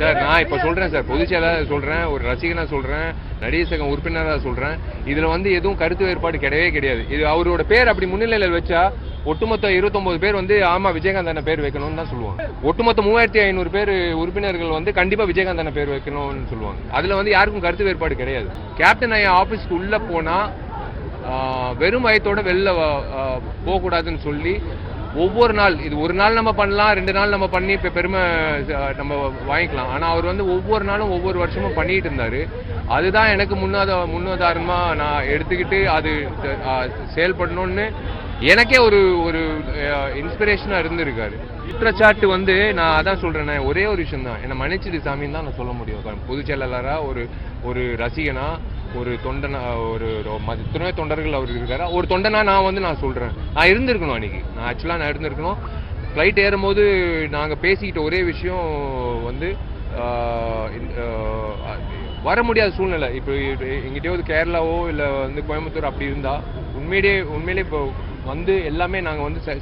Sir நான் இப்போ சொல்கிறேன் சார். பொதுச்செயலாக சொல்கிறேன் ஒரு ரசிகனாக சொல்கிறேன் நடிகர் சங்கம் உறுப்பினராக சொல்கிறேன் இதில் வந்து எதுவும் கருத்து வேறுபாடு கிடையவே கிடையாது. இது அவரோட பேர் அப்படி முன்னிலையில் வச்சா ஒட்டுமொத்த 29 பேர் வந்து ஆமா விஜயகாந்த் அண்ணன் பேர் வைக்கணும்னு தான் சொல்லுவாங்க. ஒட்டுமொத்த மூவாயிரத்தி ஐநூறு பேர் உறுப்பினர்கள் வந்து கண்டிப்பா விஜயகாந்த் அண்ணன் பேர் வைக்கணும்னு சொல்லுவாங்க. அதுல வந்து யாருக்கும் கருத்து வேறுபாடு கிடையாது. கேப்டன் ஐயா ஆபீஸ்க்கு உள்ள போனா வெறும் வயத்தோட வெளில போகக்கூடாதுன்னு சொல்லி ஒவ்வொரு நாள் இது ஒரு நாள் நம்ம பண்ணலாம் ரெண்டு நாள் நம்ம பண்ணி இப்போ பெருமை நம்ம வாங்கிக்கலாம். ஆனால் அவர் வந்து ஒவ்வொரு நாளும் ஒவ்வொரு வருஷமும் பண்ணிட்டு இருந்தார். அதுதான் எனக்கு முன்னாத முன்னுதாரணமாக நான் எடுத்துக்கிட்டு அது செயல்படணும்னு எனக்கே ஒரு ஒரு இன்ஸ்பிரேஷனாக இருந்திருக்காரு. குற்றச்சாட்டு வந்து நான் அதான் சொல்கிறேனே ஒரே ஒரு விஷயம் தான் என்னை மன்னிச்சிடு சாமின்னு தான் நான் சொல்ல முடியும். பொதுச் செயலாளராக ஒரு ஒரு ரசிகனாக ஒரு தொண்டனா ஒரு ம- எத்தனையோ தொண்டர்கள் அவர் இருக்காரு. ஒரு தொண்டனா நான் வந்து நான் சொல்றேன். நான் இருந்திருக்கணும் அன்னைக்கு. நான் ஆக்சுவலாக நான் இருந்திருக்கணும். ஃப்ளைட் ஏறும்போது நாங்கள் பேசிக்கிட்ட ஒரே விஷயம் வந்து வர முடியாத சூழ்நிலை. இப்போ எங்கிட்டயாவது கேரளாவோ இல்லை வந்து கோயம்புத்தூர் அப்படி இருந்தா உண்மையிலேயே உண்மையிலே இப்போ வந்து எல்லாமே நாங்கள் வந்து செ-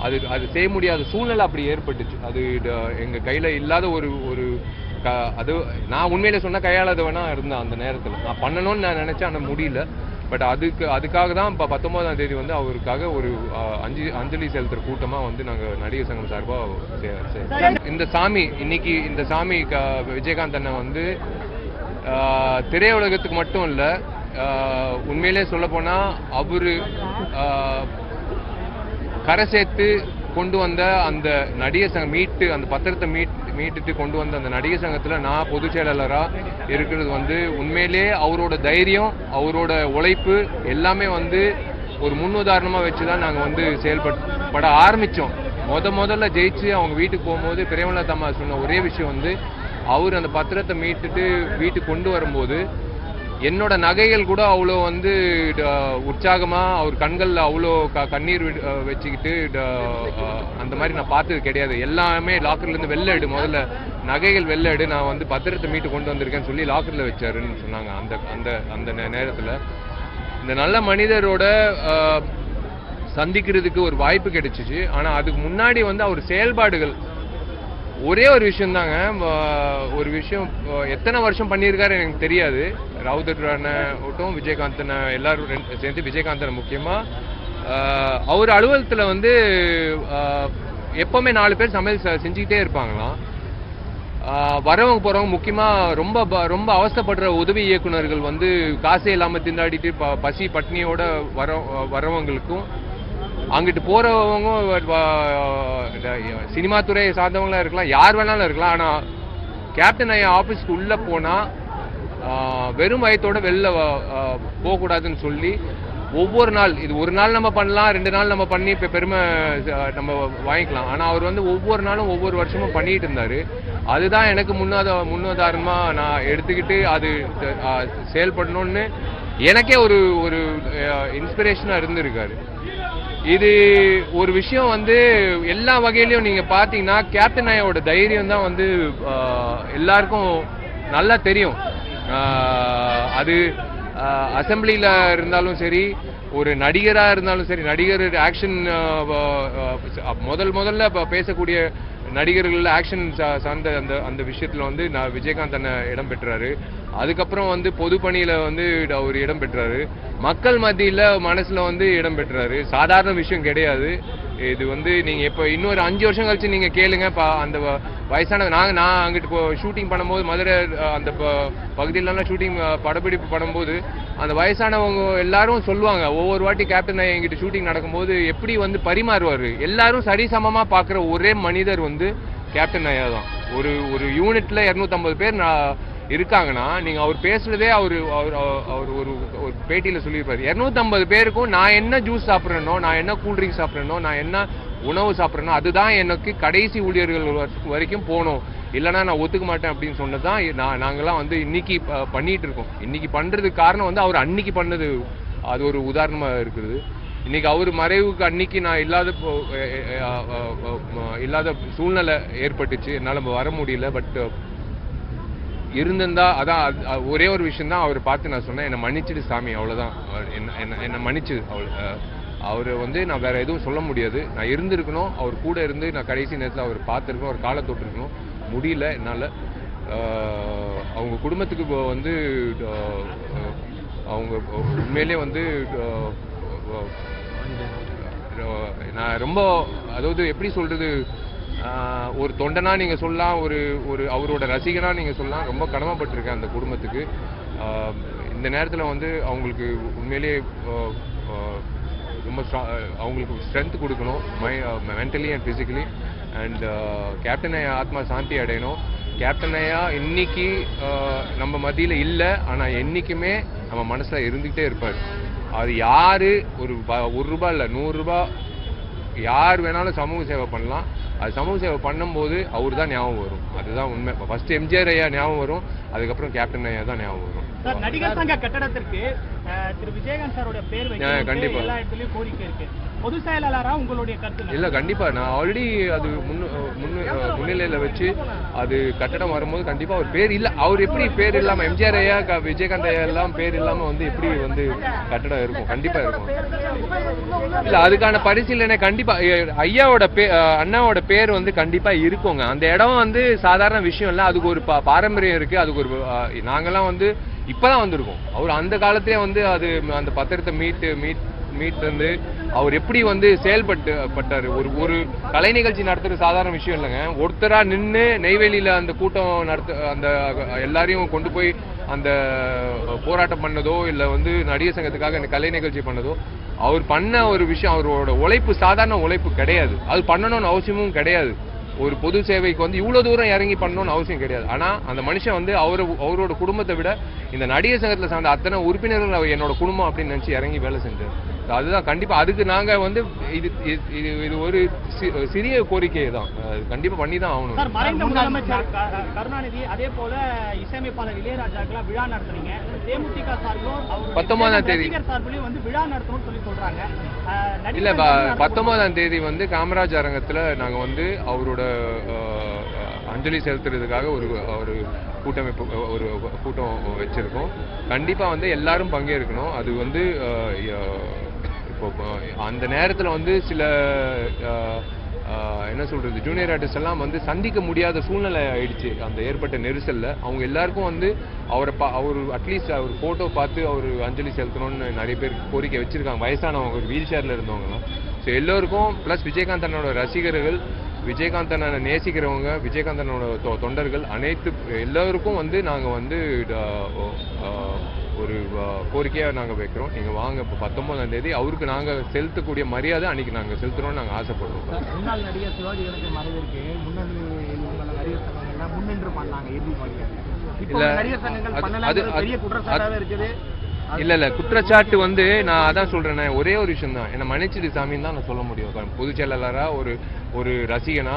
அது அது செய்ய முடியாத சூழ்நிலை அப்படி ஏற்பட்டுச்சு. அது எங்கள் கையில் இல்லாத ஒரு ஒரு அது நான் உண்மையில சொன்னா கையாளாதவனா இருந்தேன் அந்த நேரத்துல. நான் பண்ணணும்னு நான் நினைச்சேன் ஆனால் முடியல. பட் அதுக்கு அதுக்காக தான் இப்போ பத்தொம்போதாம் தேதி வந்து அவருக்காக ஒரு அஞ்சு அஞ்சலி செலுத்துற கூட்டமாக வந்து நாங்கள் நடிகர் சங்கம் சார்பாக இந்த சாமி இன்னைக்கு இந்த சாமி க- விஜயகாந்த் அண்ணன் வந்து திரையுலகத்துக்கு மட்டும் இல்லை உண்மையிலே சொல்ல போனா அவரு கரை சேர்த்து கொண்டு வந்த அந்த நடிகர் சங்கம் மீட்டு அந்த பத்திரத்தை மீட் மீட்டுட்டு கொண்டு வந்த அந்த நடிகர் சங்கத்தில் நான் பொதுச் செயலாளராக இருக்கிறது வந்து உண்மையிலே அவரோட தைரியம் அவரோட உழைப்பு எல்லாமே வந்து ஒரு முன்னுதாரணமாக வச்சு தான் நாங்கள் வந்து செயல்பட ஆரம்பித்தோம் முத முதல்ல ஜெயிச்சு அவங்க வீட்டுக்கு போகும்போது பிரேமலா தம்மா சொன்ன ஒரே விஷயம் வந்து அவர் அந்த பத்திரத்தை மீட்டுட்டு வீட்டுக்கு கொண்டு வரும்போது என்னோட நகைகள் கூட அவ்வளோ வந்து ட- அவர் கண்களில் அவ்வளோ க கண்ணீர் விடு- வச்சுக்கிட்டு ட- அந்த மாதிரி நான் பார்த்தது கிடையாது. எல்லாமே லாக்கர்லேருந்து வெளில எடு. முதல்ல நகைகள் வெளில எடு. நான் வந்து பத்திரத்தை மீட்டு கொண்டு வந்திருக்கேன்னு சொல்லி லாக்கரில் வச்சாருன்னு சொன்னாங்க. அந்த அந்த அந்த நேரத்தில். இந்த நல்ல மனிதரோட சந்திக்கிறதுக்கு ஒரு வாய்ப்பு கிடைச்சிச்சு. ஆனால் அதுக்கு முன்னாடி வந்து அவர் செயல்பாடுகள் ஒரே ஒரு விஷயம் தாங்க. ஒரு விஷயம் எத்தனை வருஷம் பண்ணியிருக்காரு எனக்கு தெரியாது. ராவுத்தர் அண்ணன் விஜயகாந்தனை எல்லாரும் சேர்ந்து விஜயகாந்தனை முக்கியமாக அவர் அலுவலகத்தில் வந்து எப்போவுமே நாலு பேர் சமையல் செஞ்சுக்கிட்டே இருப்பாங்களாம். வரவங்க போகிறவங்க முக்கியமாக ரொம்ப ப- ரொம்ப அவஸ்தைப்படுற உதவி இயக்குனர்கள் வந்து காசே இல்லாமல் திண்டாடிட்டு ப- பசி பட்னியோட வர வரவங்களுக்கும் அங்கிட்டு போறவங்க சினிமா துறை சார்ந்தவங்களா இருக்கலாம் யார் வேணாலும் இருக்கலாம். ஆனா கேப்டன் ஐயா ஆபீஸ்க்கு உள்ள போனா வெறும் வயத்தோட வெளில வ- போகக்கூடாதுன்னு சொல்லி ஒவ்வொரு நாள் இது ஒரு நாள் நம்ம பண்ணலாம் ரெண்டு நாள் நம்ம பண்ணி இப்போ பெருமை நம்ம வாங்கிக்கலாம். ஆனால் அவர் வந்து ஒவ்வொரு நாளும் ஒவ்வொரு வருஷமும் பண்ணிட்டு இருந்தார். அதுதான் எனக்கு முன்னாத முன்னுதாரணமாக நான் எடுத்துக்கிட்டு அது செயல்படணும்னு எனக்கே ஒரு ஒரு இன்ஸ்பிரேஷனாக இருந்திருக்காரு. இது ஒரு விஷயம் வந்து எல்லா வகையிலையும் நீங்க பாத்தீங்கன்னா கேப்டன் ஐயாவோட தைரியம் தான் வந்து எல்லாருக்கும் நல்லா தெரியும். அது அசம்பிளியில் இருந்தாலும் சரி ஒரு நடிகரா இருந்தாலும் சரி நடிகர் ஆக்ஷன் முதல் முதல்ல பேசக்கூடிய நடிகர்கள் ஆக்ஷன் சார்ந்த அந்த அந்த விஷயத்துல வந்து நான் விஜயகாந்த் அண்ணன் இடம் பெற்றாரு. அதுக்கப்புறம் வந்து பொதுப்பணியில் வந்து அவர் இடம் பெற்றாரு. மக்கள் மத்தியில் மனசில் வந்து இடம் பெற்றாரு. சாதாரண விஷயம் கிடையாது. இது வந்து நீங்கள் இப்போ இன்னொரு அஞ்சு வருஷம் கழிச்சு நீங்கள் கேளுங்க. பா அந்த வ- வயசான நாங்கள் நான் அங்கிட்டு ஷூட்டிங் பண்ணும்போது மதுரை அந்த ப- பகுதியிலலாம் ஷூட்டிங் படப்பிடிப்பு பண்ணும்போது அந்த வயசானவங்க எல்லாரும் சொல்லுவாங்க. ஒவ்வொரு வாட்டி கேப்டன் ஐயா எங்கிட்ட ஷூட்டிங் நடக்கும்போது எப்படி வந்து பரிமாறுவார்? எல்லாரும் சரிசமமாக பார்க்குற ஒரே மனிதர் வந்து கேப்டன் ஐயா தான் ஒரு ஒரு யூனிட்டில் இரநூத்தம்பது பேர் நான் இருக்காங்கன்னா நீங்க அவர் பேசுனதே அவர் அவர் அவர் ஒரு ஒரு பேட்டியில சொல்லியிருப்பாரு. 250 பேருக்கும் நான் என்ன ஜூஸ் சாப்பிட்றேனோ நான் என்ன கூல்ட்ரிங்க் சாப்பிட்றேனோ நான் என்ன உணவு சாப்பிட்றேனோ அதுதான் எனக்கு கடைசி ஊழியர்கள் வரைக்கும் போகணும். இல்லைன்னா நான் ஒத்துக்க மாட்டேன் அப்படின்னு சொன்னது தான் நான் நாங்களாம் வந்து இன்னைக்கு பண்ணிட்டு இருக்கோம் இன்னைக்கு பண்ணுறதுக்கு காரணம் வந்து அவர் அன்னைக்கு பண்ணது அது ஒரு உதாரணமாக இருக்குது. இன்னைக்கு அவர் மறைவுக்கு அன்னைக்கு நான் இல்லாத இல்லாத சூழ்நிலை ஏற்பட்டுச்சு. என்னால் வர முடியல பட் இருந்திருந்தா அதான் அது- ஒரே ஒரு விஷயம் தான் அவர் பார்த்து நான் சொன்னேன். என்னை மன்னிச்சிடு சாமி அவ்வளோதான் என்ன என்ன என்னை மன்னிச்சு அவள் அவர் வந்து நான் வேற எதுவும் சொல்ல முடியாது. நான் இருந்திருக்கணும். அவர் கூட இருந்து நான் கடைசி நேரத்தில் அவர் பார்த்துருக்கணும். அவர் காலை தொட்டிருக்கணும். முடியல என்னால். அவங்க குடும்பத்துக்கு இப்போ வந்து அவங்க உண்மையிலே வந்து நான் ரொம்ப அதாவது எப்படி சொல்கிறது ஒரு தொண்டனாக நீங்கள் சொல்லலாம் ஒரு ஒரு அவரோட ரசிகனாக நீங்கள் சொல்லலாம். ரொம்ப கடமைப்பட்டிருக்கேன் அந்த குடும்பத்துக்கு. இந்த நேரத்தில் வந்து அவங்களுக்கு உண்மையிலேயே ரொம்ப அவங்களுக்கு ஸ்ட்ரென்த் கொடுக்கணும். My mentally and physically and captain ஐயா ஆத்மா சாந்தி அடையணும். கேப்டன் ஐயா இன்னைக்கு நம்ம மத்தியில் இல்லை ஆனால் என்றைக்குமே நம்ம மனசில் இருந்துக்கிட்டே இருப்பார். அது யாரு? ஒரு ப- ஒரு ரூபா இல்லை நூறுரூபா யார் வேணாலும் சமூக சேவை பண்ணலாம். அது சமூக சேவை பண்ணும்போது அவர் தான் ஞாபகம் வரும். அதுதான் உண்மை. ஃபர்ஸ்ட் எம்ஜிஆர் ஐயா ஞாபகம் வரும். அதுக்கப்புறம் கேப்டன் ஐயா தான் ஞாபகம் வரும். சார் நடிகர் சங்க கட்டடத்திற்கு திரு விஜயகாந்த் சாரோட பேர் வைக்க. எல்லா இடத்துலயும் கோரிக்கை இருக்கு. பொது செயலாளரா உங்களுடைய கருத்து? இல்ல கண்டிப்பா. நான் ஆல்ரெடி அது முன்னு முன்னு முன்னிலையில வச்சு அது கட்டடம் வரும்போது கண்டிப்பா அவர் பேர் இல்ல. அவர் எப்படி பேர் இல்லாம எம்ஜிஆர் ஐயா விஜயகாந்த் ஐயா எல்லாம் பேர் இல்லாம வந்து எப்படி வந்து கட்டடம் இருக்கும்? கண்டிப்பா இருக்கும். இல்ல அதுக்கான பரிசீலனை கண்டிப்பா எ- ஐயாவோட பே அண்ணாவோட பேர் வந்து கண்டிப்பா இருக்குங்க. அந்த இடம் வந்து சாதாரண விஷயம் இல்ல. அதுக்கு ஒரு பாரம்பரியம் இருக்கு. அதுக்கு ஒரு அஹ், நாங்கெல்லாம் வந்து இப்போதான் வந்திருக்கும். அவர் அந்த காலத்திலே வந்து அது அந்த பத்திரத்தை மீட்டு மீட் மீட் வந்து அவர் எப்படி வந்து செயல்பட்டு பட்டார். ஒரு ஒரு கலை நிகழ்ச்சி நடத்துறது சாதாரண விஷயம் இல்லைங்க. ஒருத்தராக நின்று நெய்வேலியில் அந்த கூட்டம் நடத்த அந்த எல்லாரையும் கொண்டு போய் அந்த போராட்டம் பண்ணதோ இல்லை வந்து நடிகர் சங்கத்துக்காக இந்த கலை நிகழ்ச்சி பண்ணதோ அவர் பண்ண ஒரு விஷயம் அவரோட உழைப்பு சாதாரண உழைப்பு கிடையாது. அது பண்ணணும்னு அவசியமும் கிடையாது. ஒரு பொது சேவைக்கு வந்து இவ்வளவு தூரம் இறங்கி பண்ணணும்னு அவசியம் கிடையாது. ஆனா அந்த மனுஷன் வந்து அவர் அவரோட குடும்பத்தை விட இந்த நடிகர் சங்கத்தில் சார்ந்த அத்தனை உறுப்பினர்கள் என்னோட குடும்பம் அப்படின்னு நினச்சி இறங்கி வேலை செஞ்சார். அதுதான் கண்டிப்பா. அதுக்கு நாங்க வந்து இது இது- இது இது ஒரு சிறிய கோரிக்கை தான். அது கண்டிப்பா பண்ணி தான் ஆகணும். சார் மறைந்த முதலமைச்சர் கருணாநிதி அதே போல இசையமைப்பாளர் இளையராஜாக்கெல்லாம் விழா நடத்துறீங்க. தேமுதிக சார்பிலும் பத்தொன்பதாம் தேதி. சார்பிலையும் வந்து விழா நடத்தணும்னு சொல்லி சொல்றாங்க. இல்ல பத்தொன்பதாம் தேதி வந்து காமராஜ் அரங்கத்துல நாங்க வந்து அவரோட அஞ்சலி செலுத்துறதுக்காக ஒரு ஒரு கூட்டமைப்பு ஒரு கூட்டம் வச்சிருக்கோம். கண்டிப்பா வந்து எல்லாரும் பங்கேற்கணும். அது வந்து இப்போ அந்த நேரத்தில் வந்து சில என்ன சொல்கிறது ஜூனியர் ஆர்டிஸ்ட் எல்லாம் வந்து சந்திக்க முடியாத சூழ்நிலை ஆயிடுச்சு. அந்த ஏற்பட்ட நெரிசலில் அவங்க எல்லாருக்கும் வந்து அவரை பா அவர் அட்லீஸ்ட் அவர் ஃபோட்டோ பார்த்து அவர் அஞ்சலி செலுத்தணும்னு நிறைய பேர் கோரிக்கை வச்சுருக்காங்க. வயசானவங்க ஒரு வீல் சேரில் இருந்தவங்கலாம். ஸோ எல்லோருக்கும் ப்ளஸ் விஜயகாந்த் ரசிகர்கள் விஜயகாந்த் அண்ணனை நேசிக்கிறவங்க விஜயகாந்தனோட தொ- தொண்டர்கள் அனைத்து எல்லோருக்கும் வந்து நாங்கள் வந்து ஒரு அஹ், கோரிக்கையா நாங்கள் வைக்கிறோம். நீங்கள் வாங்க இப்போ பத்தொன்பதாம் தேதி அவருக்கு நாங்கள் செலுத்தக்கூடிய மரியாதை அன்னைக்கு நாங்கள் செலுத்துறோம்னு நாங்கள் ஆசைப்படுறோம். முன்னாள் நடிகர் சிவாஜி கணேசன் மறைவிற்கு முன்னின்று பண்ணாங்க இறுதி இல்ல, இல்ல இல்ல குற்றச்சாட்டு வந்து நான் அதான் சொல்றேனே ஒரே ஒரு விஷயம் தான் என்ன மன்னிச்சிடு சாமின்னு தான் நான் சொல்ல முடியும். பொதுச் செயலாளரா ஒரு ஒரு ரசிகனா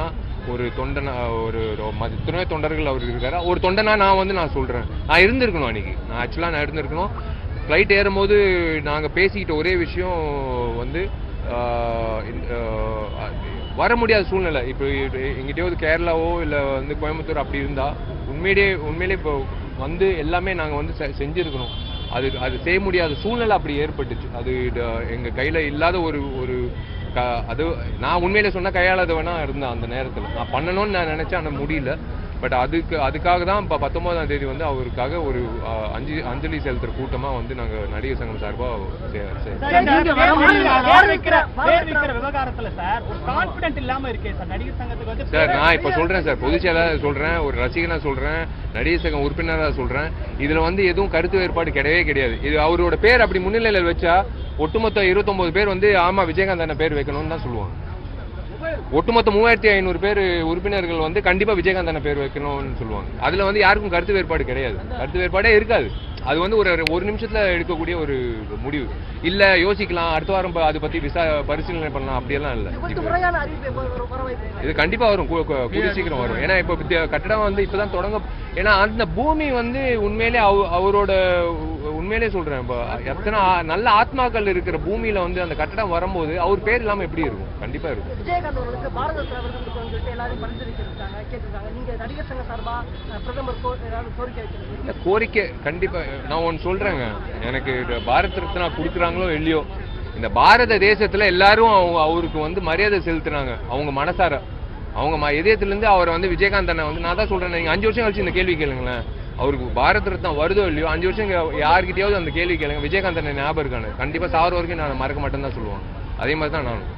ஒரு தொண்டனா ஒரு ம- எத்தனையோ தொண்டர்கள் அவர் இருக்காரு. ஒரு தொண்டனா நான் வந்து நான் சொல்றேன். நான் இருந்திருக்கணும் அன்னைக்கு. நான் ஆக்சுவலாக நான் இருந்திருக்கணும். ஃப்ளைட் ஏறும்போது நாங்கள் பேசிக்கிட்ட ஒரே விஷயம் வந்து வர முடியாத சூழ்நிலை. இப்போ எங்கிட்டயாவது கேரளாவோ இல்லை வந்து கோயம்புத்தூர் அப்படி இருந்தால் உண்மையிலேயே உண்மையிலே இப்போ வந்து எல்லாமே நாங்கள் வந்து செ- அது அது செய்ய முடியாத சூழ்நிலை அப்படி ஏற்பட்டுச்சு. அது எங்கள் கையில் இல்லாத ஒரு ஒரு க- அது நான் உண்மையில சொன்னா கையாளாதவனா இருந்தேன் அந்த நேரத்துல நான் பண்ணணும்னு நான் நினைச்சேன் ஆனா முடியல பட் அதுக்கு அதுக்காக தான் இப்போ பத்தொன்பதாம் தேதி வந்து அவருக்காக ஒரு அஞ்சு அஞ்சலி செலுத்துற கூட்டமா வந்து நாங்க நடிகர் சங்கம் சார்பா விவகாரத்துல சார் ஒரு கான்பிடன்ட் இல்லாம இருக்கே சார். நடிகர் சங்கத்துக்கு வந்து சார் நான் இப்ப சொல்றேன் சார். பொதுச் செயலாளர் சொல்றேன் ஒரு ரசிகனா சொல்றேன் நடிகர் சங்கம் உறுப்பினரா சொல்றேன். இதுல வந்து எதுவும் கருத்து வேறுபாடு கிடையவே கிடையாது. இது அவரோட பேர் அப்படி முன்னிலையில வச்சா ஒட்டுமொத்த 29 பேர் வந்து ஆமா விஜயகாந்த் அண்ணன் பேர் வைக்கணும்னு தான் சொல்லுவாங்க. ஒட்டுமொத்த மூவாயிரத்தி ஐநூறு பேர் உறுப்பினர்கள் வந்து கண்டிப்பா விஜயகாந்த் அண்ணன் பேர் வைக்கணும்னு சொல்லுவாங்க. அதுல வந்து யாருக்கும் கருத்து வேறுபாடு கிடையாது. கருத்து வேறுபாடே இருக்காது. அது வந்து ஒரு ஒரு நிமிஷத்துல எடுக்கக்கூடிய ஒரு முடிவு. இல்ல யோசிக்கலாம். அடுத்த வாரம் அதை பத்தி விசா பரிசீலனை பண்ணலாம். அப்படியெல்லாம் இல்ல. இப்ப- இது கண்டிப்பா வரும். கூடிய சீக்கிரம் வரும். ஏன்னா இப்போ கட்டடம் வந்து இப்பதான் தொடங்க ஏன்னா அந்த பூமி வந்து உண்மையிலே அவ- அவரோட உண்மையிலே சொல்றேன். இப்போ எத்தனை நல்ல ஆத்மாக்கள் இருக்கிற பூமியில வந்து அந்த கட்டடம் வரும்போது அவர் பேர் இல்லாம எப்படி இருக்கும்? கண்டிப்பா இருக்கும். விஜயகாந்த் கோரிக்கை கண்டிப்பா நான் ஒன்று சொல்றேங்க. எனக்கு பாரத் ரத்னா கொடுக்குறாங்களோ இல்லையோ இந்த பாரத தேசத்துல எல்லாரும் அவங்க- அவருக்கு வந்து மரியாதை செலுத்துறாங்க. அவங்க மனசார. அவங்க இதயத்திலிருந்து அவர் வந்து விஜயகாந்த் அண்ணன் வந்து நான் தான் சொல்றேன் நீங்க அஞ்சு வருஷம் கழிச்சு இந்த கேள்வி கேளுங்களேன். அவருக்கு பாரத் ரத்னா வருதோ இல்லையோ அஞ்சு வருஷம் இங்க யார்கிட்டயாவது அந்த கேள்வி கேளுங்க. விஜயகாந்த் ஞாபகம் இருக்கானு. கண்டிப்பா சாவர வரைக்கும் நான் மறக்க மாட்டேன்னு தான் சொல்லுவாங்க. அதே மாதிரி தான் நானும்.